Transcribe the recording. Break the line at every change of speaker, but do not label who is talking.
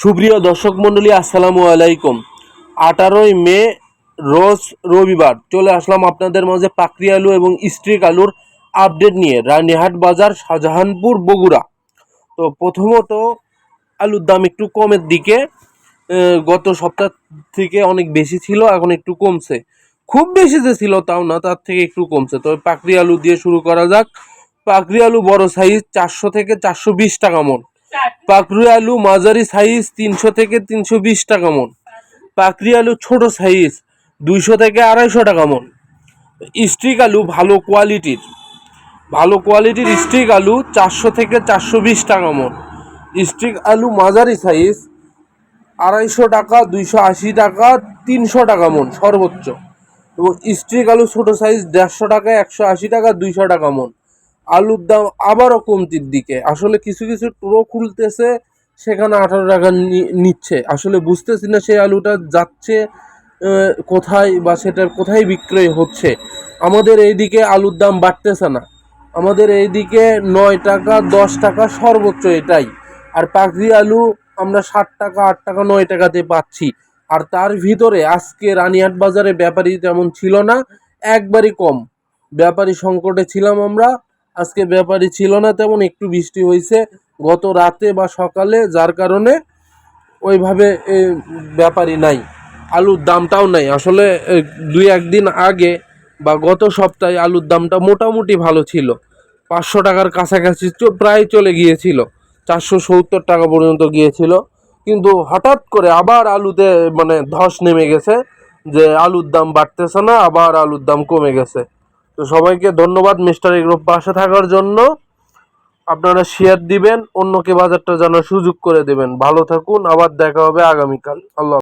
সুপ্রিয় দর্শক মণ্ডলী, আসসালামু আলাইকুম। আঠারোই মে, রোজ রবিবার চলে আসলাম আপনাদের মাঝে পাকড়ি আলু এবং স্ট্রিক আলুর আপডেট নিয়ে। রানীহাট বাজার, শাহজাহানপুর, বগুড়া। তো প্রথমত আলুর দাম একটু কমের দিকে গত সপ্তাহ থেকে অনেক বেশি ছিল, এখন একটু কমছে। খুব বেশি যে ছিল তাও না, তার থেকে একটু কমছে। তবে পাকড়ি আলু দিয়ে শুরু করা যাক। পাকড়ি আলু বড় সাইজ চারশো থেকে চারশো বিশ টাকা মন। পাকড়ি আলু মাঝারি সাইজ তিনশো থেকে তিনশো বিশ টাকা মন। পাকড়ি আলু ছোট সাইজ দুইশো থেকে আড়াইশো টাকা মন। স্ট্রিক আলু ভালো কোয়ালিটির ভালো কোয়ালিটির স্ট্রিক আলু চারশো থেকে চারশো বিশ টাকা মন। স্ট্রিক আলু মাঝারি সাইজ আড়াইশো টাকা, দুইশো আশি টাকা, তিনশো টাকা মন সর্বোচ্চ। এবং স্ট্রিক আলু ছোটো সাইজ দেড়শো টাকা, একশো আশি টাকা, দুইশো টাকা মন। আলুর দাম আবারও কমতির দিকে। আসলে কিছু কিছু টোরো খুলতেছে, সেখানে আঠারো টাকা নিচ্ছে। আসলে বুঝতেছি না সেই আলুটা যাচ্ছে কোথায় বা সেটার কোথায় বিক্রয় হচ্ছে। আমাদের এইদিকে আলুর দাম বাড়তেছে না। আমাদের এইদিকে নয় টাকা, দশ টাকা সর্বোচ্চ এটাই। আর পাখরি আলু আমরা ষাট টাকা, আট টাকা, নয় টাকাতে পাচ্ছি। আর তার ভিতরে আজকে রানিহাট বাজারে ব্যাপারী তেমন ছিল না, একবারই কম। ব্যাপারী সংকটে ছিলাম আমরা আজকে ব্যাপারই ছিল না তেমন একটু বৃষ্টি হয়েছে। গত রাতে বা সকালে যার কারণে ওইভাবে এ, ব্যাপারী নাই। আলুর দামটাও নাই। আসলে দুই একদিন আগে বা গত সপ্তাহে আলুর দামটা মোটামুটি ভালো ছিল। পাঁচশো টাকার কাছাকাছি প্রায় চলে গিয়েছিল। চারশো সত্তর টাকা পর্যন্ত গিয়েছিল। কিন্তু হঠাৎ করে আবার আলুতে মানে ধস নেমে গেছে যে আলুর দাম বাড়তেছে না আবার আলুর দাম কমে গেছে। তো সবাইকে ধন্যবাদ মিস্টার এগ্রো পাশে থাকার জন্য। আপনারা শেয়ার দিবেন, অন্যকে বাজারটা জানার সুযোগ করে দেবেন। ভালো থাকুন, আবার দেখা হবে আগামীকাল। আল্লাহ